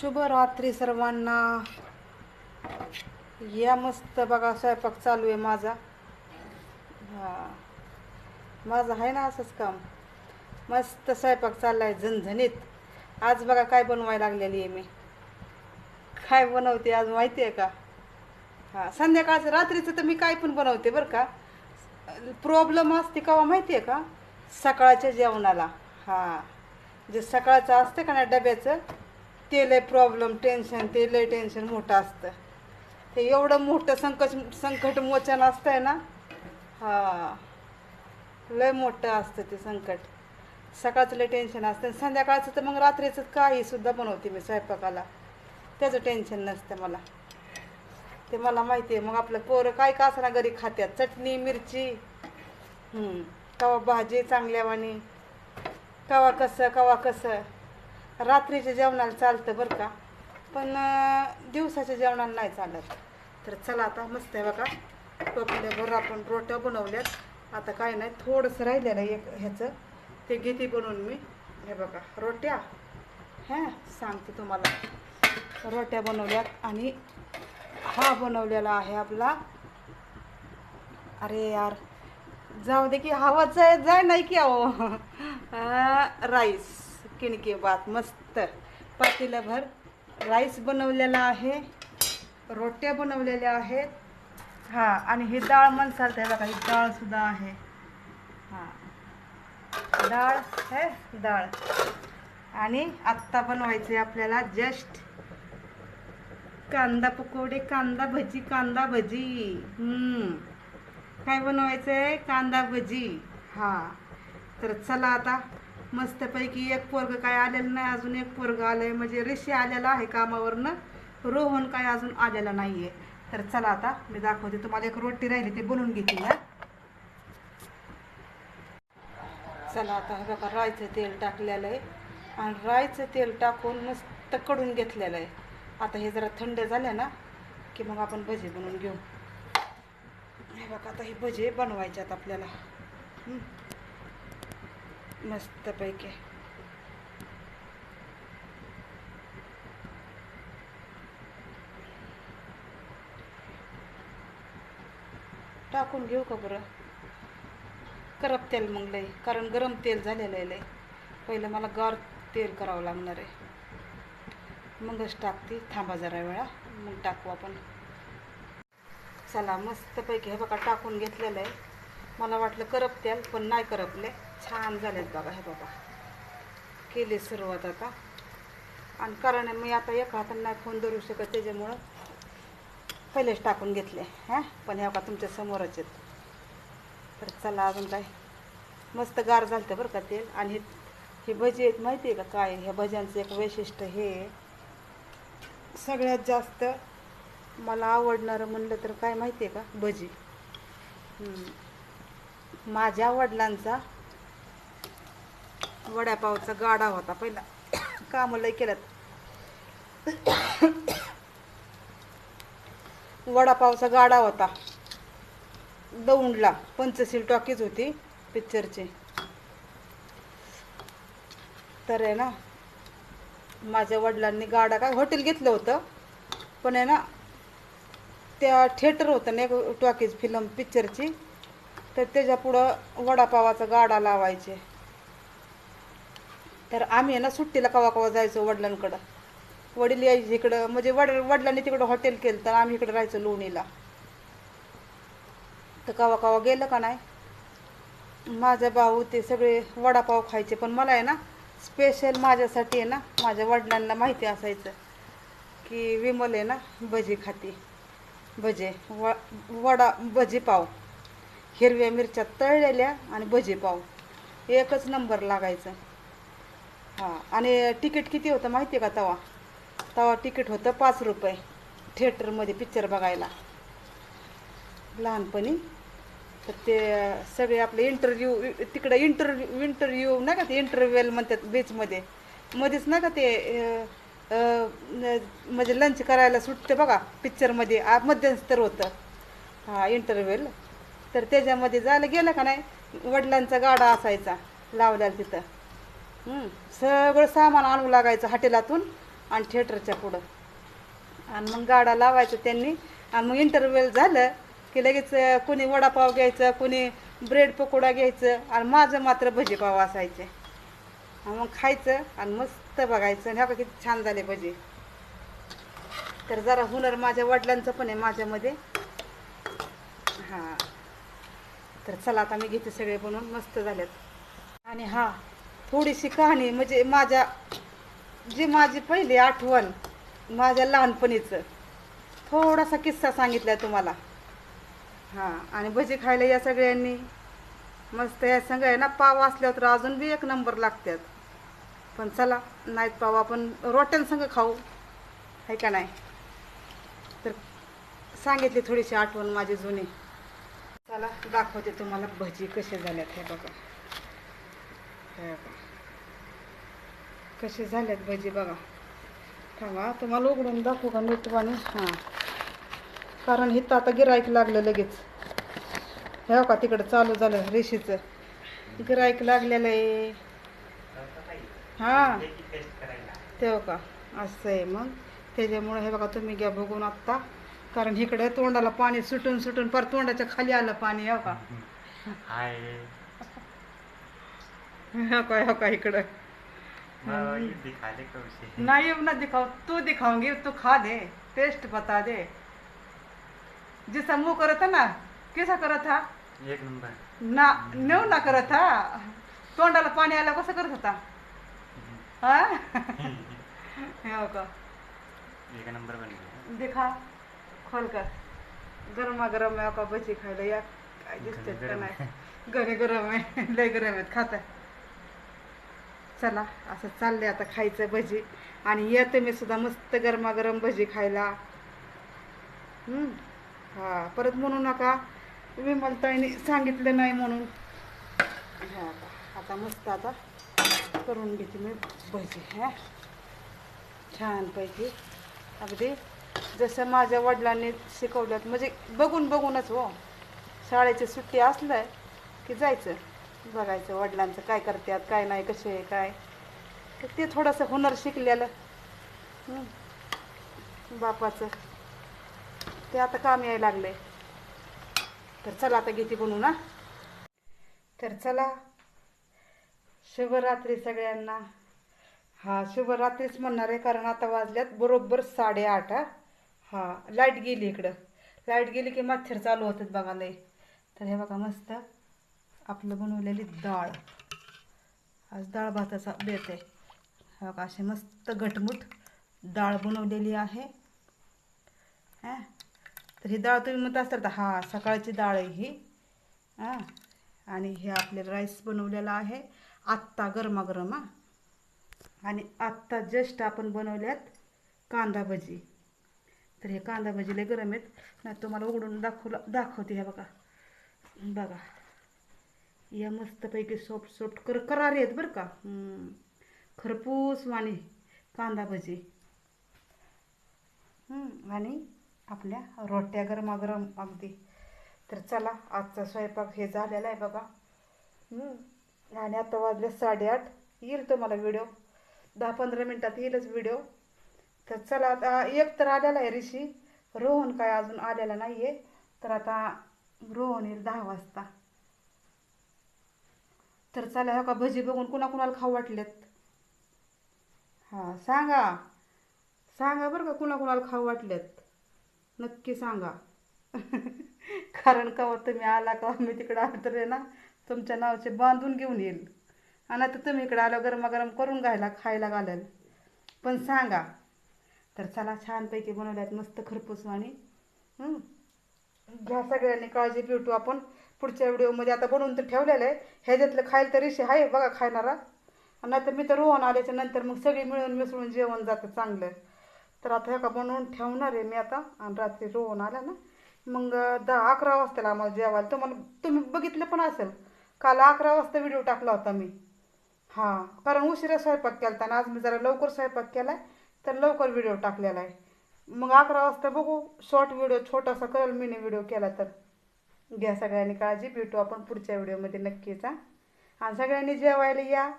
शुभरात्री सर्वांना. या मस्त बघा स्वयंपाक चालू आहे माझा. हा. माझं आहे ना असंच काम. मस्त स्वयंपाक चालला आहे झणझणीत. आज बघा काय बनवायला लागलेली आहे मी. काय बनवते आज माहिती आहे का? हां संध्याकाळचं रात्रीचं तर मी काय पण बनवते बरं का. प्रॉब्लेम असते का माहिती आहे का? सकाळच्या जेवणाला. हां. जे सकाळचं असतं का ना डब्याचं ते लय प्रॉब्लेम टेन्शन ते लय टेन्शन मोठं असतं. ते एवढं मोठं संकट संकट मोचन असतंय ना? हा. लय मोठं असतं ते संकट. सकाळचं लय टेन्शन असतं आणि संध्याकाळचं तर मग रात्रीचं काही सुद्धा बनवते मी स्वयंपाकाला. त्याचं टेन्शन नसतं मला. ते मला माहिती आहे. मग आपलं पोरं काय का असं ना घरी खात्यात? चटणी मिरची. कवा भाजी चांगल्यावानी कवा कसं कवा कसं. रात्रीच्या जेवणाला चालतं बरं का. पण दिवसाच्या जेवणाला नाही चालत. तर चला आता मस्त आहे बघा. टोपल्याभर आपण रोट्या बनवल्यात. आता काय नाही थोडंसं राहिलेलं एक ह्याचं. ते घेते बनवून मी. हे बघा रोट्या. हां सांगते तुम्हाला. रोट्या बनवल्यात आणि हा बनवलेला आहे आपला. अरे यार जाऊ दे की हवाच जाय नाही की अहो. राईस. किणके भात मस्त. पातेल्याभर राईस बनवलेला आहे रोट्या बनवलेल्या आहेत. हां आणि ही डाळ म्हणसाल त्याला काही डाळसुद्धा आहे. हां. डाळ है डाळ. आणि आत्ता बनवायचे आपल्याला जस्ट कांदा पकोडे कांदा भजी कांदा भजी. काय बनवायचं आहे कांदा भजी. हां. तर चला आता मस्तपैकी एक पोरग काय आलेलं नाही अजून एक पोरग आलंय. म्हणजे ऋषी आलेला आहे कामावरनं. रोहन काय अजून आलेला नाही आहे तर चला आता मी दाखवते तुम्हाला एक रोटी राहिली ते बनवून घेते ना चला आता हे बघा रायचं तेल टाकलेलं आहे. आणि रायचं तेल टाकून मस्त कडून घेतलेलं आहे. आता हे जरा थंड झालं ना की मग आपण भजे बनवून घेऊ. हे बघा आता हे भजे बनवायचे आपल्याला. मस्तपैकी. टाकून घेऊ का बरं? करप तेल मग लय कारण गरम तेल झालेलं आहे लय. पहिलं मला गार तेल करावं लागणार आहे. मगच टाकते थांबा जरा वेळा मग टाकू आपण. चला मस्तपैकी हे बघा टाकून घेतलेलं आहे. मला वाटलं करप तेल पण नाही करपले. छान झालेत बघा हे बघा. केली सुरुवात आता. आणि कारण मी आता एका हातानं नाही फोन धरू शकत त्याच्यामुळं पहिलेच टाकून घेतले. हां? पण ह्या का तुमच्या समोरच आहेत. तर चला अजून काय. मस्त गार झालं बरं का तेल. आणि हे हे भजी आहेत माहिती आहे का काय? ह्या भज्यांचं एक वैशिष्ट्य हे सगळ्यात जास्त मला आवडणारं म्हणलं तर काय माहिती आहे का? भजी. माझ्या वडिलांचा वड्यापावचा गाडा होता पहिला. कामं लय केल्यात. वडापावचा गाडा होता. दौंडला पंचशील टॉकीज होती पिक्चरची. तर आहे ना माझ्या वडिलांनी गाडा काय हॉटेल घेतलं होतं पण आहे ना त्या थिएटर होतं ना एक टॉकीज फिल्म पिक्चरची. तर त्याच्या पुढं वडापावाचा गाडा लावायचे. तर आम्ही आहे ना सुट्टीला कवा कवा जायचो वडिलांकडं. वडील यायचे इकडं म्हणजे वड वडिलांनी तिकडं हॉटेल केलं तर आम्ही इकडं राहायचो लोणीला. तर कवा कवा गेलं का नाही? माझा भाऊ ते सगळे वडापाव खायचे पण मला आहे ना स्पेशल माझ्यासाठी आहे ना माझ्या वडिलांना माहिती असायचं की विमल आहे ना भजी खाते. भजे व वडा भजी पाव. हिरव्या मिरच्या तळलेल्या आणि भजी पाव. एकच नंबर लागायचं. हां आणि तिकीट किती होतं माहिती आहे का तवा? तवा तिकीट होतं पाच रुपये. थिएटरमध्ये पिक्चर बघायला. लहानपणी. तर ते सगळे आपले इंटरव्ह्यू तिकडं इंटरव्ह्यू इंटरव्ह्यू नाही का ते इंटरव्ह्यूल म्हणतात बीचमध्ये मध्येच नाही का ते म्हणजे लंच करायला सुटते बघा पिक्चरमध्ये आ मध्यंतर होतं. हां इंटरव्ह्यूल तर त्याच्यामध्ये जायला गेलं का नाही? वडिलांचा गाडा असायचा लावल्या तिथं. सगळं सामान आणू लागायचं हॉटेलातून आणि थिएटरच्या पुढं. आणि मग गाडा लावायचं त्यांनी. आणि मग इंटरव्ह्यूल झालं की लगेच कुणी कोणी वडापाव घ्यायचं कोणी ब्रेड पकोडा घ्यायचं आणि माझं मात्र भजीपाव असायचे. आणि मग खायचं आणि मस्त बघायचं. आणि ह्या किती छान झाले भजी. तर जरा हुनर माझ्या वडिलांचं पण आहे माझ्यामध्ये. हां. तर चला आता मी घेते सगळे बनवून. मस्त झालेत. आणि हा थोडीशी कहाणी म्हणजे माझ्या जी माझी पहिली आठवण माझ्या लहानपणीचं. थोडासा किस्सा सांगितला तुम्हाला. हां आणि भजी खायला या सगळ्यांनी. मस्त या सगळ्या आहे ना पाव असल्यावर तर अजून बी एक नंबर लागतात. पण चला नाहीत पाव आपण रोट्यांसंग खाऊ. आहे का नाही? तर सांगितली थोडीशी आठवण माझी जुनी. चला दाखवते तुम्हाला भजी कसे झाल्यात हे बघा. हे बघा. कसे झाल्यात भजी बघा. थांबा तुम्हाला उघडून दाखवू का नीटवाणी? हां. कारण हिथं आता गिरायक लागलं लगेच. हे का तिकडं चालू झालं रेशीचं. गिरायक लागलेलं आहे. हां. तेव्हा का असं आहे मग. त्याच्यामुळे हे बघा तुम्ही घ्या बघून आत्ता. कारण इकडे तोंडाला पाणी सुटून सुटून पर तोंडाच्या खाली आलं पाणी हो का? हाय हो का हो का इकडं? नहीं ना दिखाओ तू दिखाऊंगी तू खा दे टेस्ट बता दे. जिसका मुंह करा था ना कैसा करा था एक नंबर. ना नेऊ ना करत हा? तोंडाला पाणी आलं कसं करत होता? हा? हो का? एक नंबर बन दिखा. खोल कर गरमा गरम आहे का भजी खायला? या काय दिसते का गरम नाही? घरी गरम आहे. लय गरम आहेत. खाता चला असं चाललंय आता खायचं भजी. आणि या तुम्ही सुद्धा मस्त गरमागरम भजी खायला. हम्म. हा परत म्हणू नका. विमलताईने सांगितलं नाही म्हणून. हा आता आता मस्त आता करून घेते मी भजी ह्या छानपैकी अगदी. जसं माझ्या वडिलांनी शिकवल्यात म्हणजे बघून बघूनच हो. शाळेची सुट्टी असलं की जायचं बघायचं वडिलांचं काय करतात काय नाही कसे आहे काय. तर ते थोडंसं हुनर शिकलेलं. बापाचं. ते आता काम यायला लागलंय. तर चला आता घेते बनवू ना. तर चला. शुभरात्री सगळ्यांना. हा शुभरात्रीच म्हणणार आहे कारण आता वाजल्यात बरोबर साडेआठ हा लाइट गेली इकडं. लाइट गेली की मच्छर चालू होतात बघा लय तर हे बघा मस्त आपलं बनवलेली डाळ. आज डाळ भाताचा बेत आहे. हे बघा असे मस्त घटमूट डाळ बनवलेली आहे. हां? तर ही डाळ तुम्ही म्हणत असाल तर हां सकाळची डाळ आहे ही. हां? आणि हे आपल्याला राईस बनवलेला आहे. आत्ता गरमागरम आणि आत्ता जस्ट आपण बनवल्यात कांदा भजी. तर हे कांदा भजी लय गरम आहेत. नाही तुम्हाला उघडून दाखवला दाखवते हे बघा. बघा. या मस्तपैकी सॉफ्ट सॉफ्ट कर करारी आहेत बरं का. खरपूस वाणी कांदा भजी. आणि आपल्या रोट्या गरमागरम अगदी. तर चला आजचा स्वयंपाक हे झालेला आहे बघा. आणि आता वाजले साडेआठ. येईल तुम्हाला व्हिडिओ दहा पंधरा मिनटात येईलच व्हिडिओ तर चला आता एक तर आलेला आहे ऋषी. रोहन काय अजून आलेला नाही आहे तर आता रोहन येईल दहा वाजता. तर चला हो का भजी बघून कुणाकुणाला खाऊ वाटलेत? हां सांगा. सांगा बरं का कुणा कुणाला खाऊ वाटलेत. नक्की सांगा. कारण का तुम्ही आला का मी तिकडं आलं तर ना तुमच्या नावाचे बांधून घेऊन येईल. आणि आता तुम्ही इकडं आलं गरमागरम करून घ्यायला खायला घालेल. पण सांगा. तर चला छानपैकी बनवल्यात मस्त खरपूस आणि घ्या सगळ्यांनी काळजी भेटू आपण. पुढच्या व्हिडिओमध्ये आता बनवून तर ठेवलेलं आहे. ह्याच्यातलं खायला तर रेषे आहे बघा खायणारा नाहीतर मी तर रोहन आल्याच्यानंतर मग सगळी मिळून मिसळून जेवण जातं चांगलं. तर आता ह्या का बनवून ठेवणार आहे मी आता. आणि रात्री रोहन आला ना मग दहा अकरा वाजता आम्हाला जेवायला. तुम्हाला तुम्ही बघितलं पण असेल. काल अकरा वाजता व्हिडिओ टाकला होता मी. हां कारण उशिरा स्वयंपाक केला आणि आज मी जरा लवकर स्वयंपाक केला आहे तर लवकर व्हिडिओ टाकलेला आहे. मग अकरा वाजता बघू. शॉर्ट व्हिडिओ छोटासा करेल मिनी व्हिडिओ केला तर. घ्या सगळ्यांनी काळजी. भेटू आपण पुढच्या व्हिडिओमध्ये नक्कीच हां. आणि सगळ्यांनी जेवायला या.